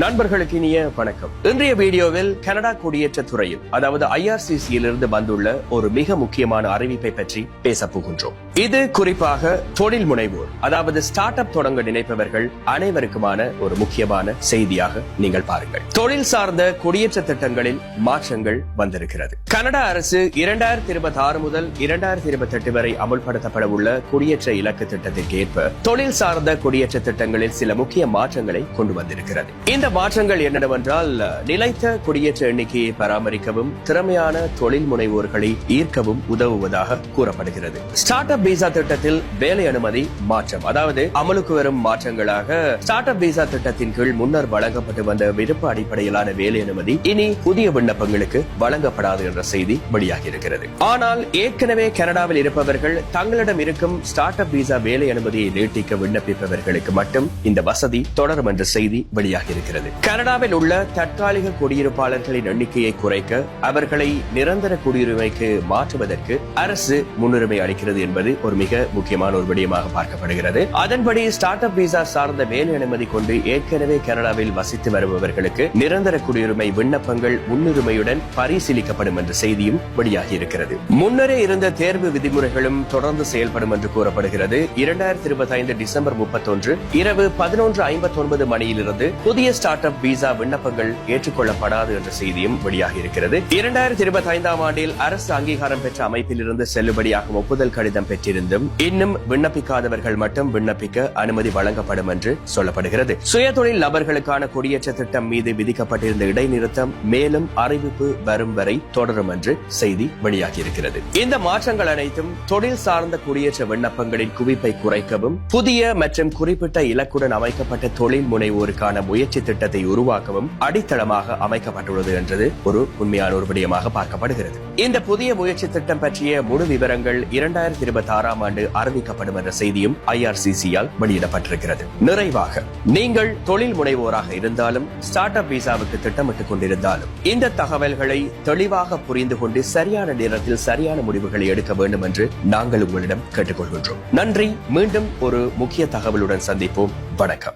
நண்பர்களுக்கு இனிய வணக்கம். இன்றைய வீடியோவில் கனடா குடியேற்ற துறையில் அதாவது ஐஆர்சிசியில் இருந்து வந்துள்ள ஒரு மிக முக்கியமான அறிவிப்பை பற்றி பேச போகின்றோம். இது குறிப்பாக தொழில் முனைவோர் அதாவது ஸ்டார்ட் அப் தொடங்க நினைப்பவர்கள் அனைவருக்குமான ஒரு முக்கியமான செய்தியாக நீங்கள் பாருங்கள். தொழில் சார்ந்த குடியேற்ற திட்டங்களில் மாற்றங்கள் வந்திருக்கிறது. கனடா அரசு இரண்டாயிரத்தி இருபத்தி ஆறு முதல் இரண்டாயிரத்தி இருபத்தி எட்டு வரை அமுல்படுத்தப்பட உள்ள குடியேற்ற இலக்கு திட்டத்திற்கு ஏற்ப தொழில் சார்ந்த குடியேற்ற திட்டங்களில் சில முக்கிய மாற்றங்களை கொண்டு வந்திருக்கிறது. இந்த மாற்றங்கள் என்னவென்றால் நிலைத்த குடியேற்ற எண்ணிக்கையை பராமரிக்கவும் திறமையான தொழில் முனைவோர்களை ஈர்க்கவும் உதவுவதாக கூறப்படுகிறது. ஸ்டார்ட் அப் விசா திட்டத்தில் வேலை அனுமதி மாற்றம் அதாவது அமலுக்கு வரும் மாற்றங்களாக ஸ்டார்ட் அப் விசா திட்டத்தின் கீழ் முன்னர் வழங்கப்பட்டு வந்த விருப்ப அடிப்படையிலான வேலை அனுமதி இனி புதிய விண்ணப்பங்களுக்கு வழங்கப்படாது என்ற செய்தி வெளியாகி இருக்கிறது ஆனால் ஏற்கனவே கனடாவில் இருப்பவர்கள் தங்களிடம் இருக்கும் ஸ்டார்ட் அப் விசா வேலை அனுமதியை நீட்டிக்க விண்ணப்பிப்பவர்களுக்கு மட்டும் இந்த வசதி தொடரும் என்ற செய்தி வெளியாகி இருக்கிறது கனடாவில் உள்ள தற்காலிக குடியிருப்பாளர்களின் எண்ணிக்கையை குறைக்க அவர்களை நிரந்தர குடியுரிமைக்கு மாற்றுவதற்கு அரசு முன்னுரிமை அளிக்கிறது என்பது ஒரு மிக முக்கியமான ஒரு விடயமாக பார்க்கப்படுகிறது. அதன்படி ஸ்டார்ட் அப் விசா சார்ந்த வேலை அனுமதி கொண்டு ஏற்கனவே கனடாவில் வசித்து வருபவர்களுக்கு நிரந்தர குடியுரிமை விண்ணப்பங்கள் முன்னுரிமையுடன் பரிசீலிக்கப்படும் என்ற செய்தியும் வெளியாகி இருக்கிறது. முன்னரே இருந்த தேர்வு விதிமுறைகளும் தொடர்ந்து செயல்படும் என்று கூறப்படுகிறது. இரண்டாயிரத்தி இருபத்தி ஐந்து டிசம்பர் முப்பத்தொன்று இரவு பதினொன்று ஐம்பத்தி ஒன்பது மணியிலிருந்து புதிய ஸ்டார்ட் அப் விசா விண்ணப்பங்கள் ஏற்றுக்கொள்ளப்படாது என்ற செய்தியும் வெளியாகி இருக்கிறது இரண்டாயிரத்தி இருபத்தி ஐந்தாம் ஆண்டில் அரசு அங்கீகாரம் பெற்ற அமைப்பிலிருந்து செல்லுபடியாகும் ஒப்புதல் கடிதம் பெற்றிருந்தும் இன்னும் விண்ணப்பிக்காதவர்கள் மட்டும் விண்ணப்பிக்க அனுமதி வழங்கப்படும் என்று சொல்லப்படுகிறது. சுயதொழில் நபர்களுக்கான குடியேற்ற திட்டம் மீது விதிக்கப்பட்டிருந்த இடைநிறுத்தம் மேலும் அறிவிப்பு வரும் வரை தொடரும் என்று செய்தி வெளியாகியிருக்கிறது. இந்த மாற்றங்கள் அனைத்தும் தொழில் சார்ந்த குடியேற்ற விண்ணப்பங்களின் குவிப்பை குறைக்கவும் புதிய மற்றும் குறிப்பிட்ட இலக்குடன் அமைக்கப்பட்ட தொழில் முனைவோருக்கான முயற்சி திட்டத்தை உருவாக்கவும் அடித்தளமாக அமைக்கப்பட்டுள்ளது என்றது ஒரு உண்மையான ஒரு விடயமாக பார்க்கப்படுகிறது. இந்த புதிய முயற்சி திட்டம் பற்றிய முழு விவரங்கள் இரண்டாயிரத்தி இருபத்தி ஆறாம் ஆண்டு அறிவிக்கப்படும் என்ற செய்தியும் ஐஆர்சிசியால் வெளியிடப்பட்டிருக்கிறது. நிறைவாக நீங்கள் தொழில் முனைவோராக இருந்தாலும் ஸ்டார்ட் அப் விசாவுக்கு திட்டமிட்டுக் கொண்டிருந்தாலும் இந்த தகவல்களை தெளிவாக புரிந்து கொண்டு சரியான நேரத்தில் சரியான முடிவுகளை எடுக்க வேண்டும் என்று நாங்கள் உங்களிடம் கேட்டுக்கொள்கின்றோம். நன்றி. மீண்டும் ஒரு முக்கிய தகவலுடன் சந்திப்போம். வணக்கம்.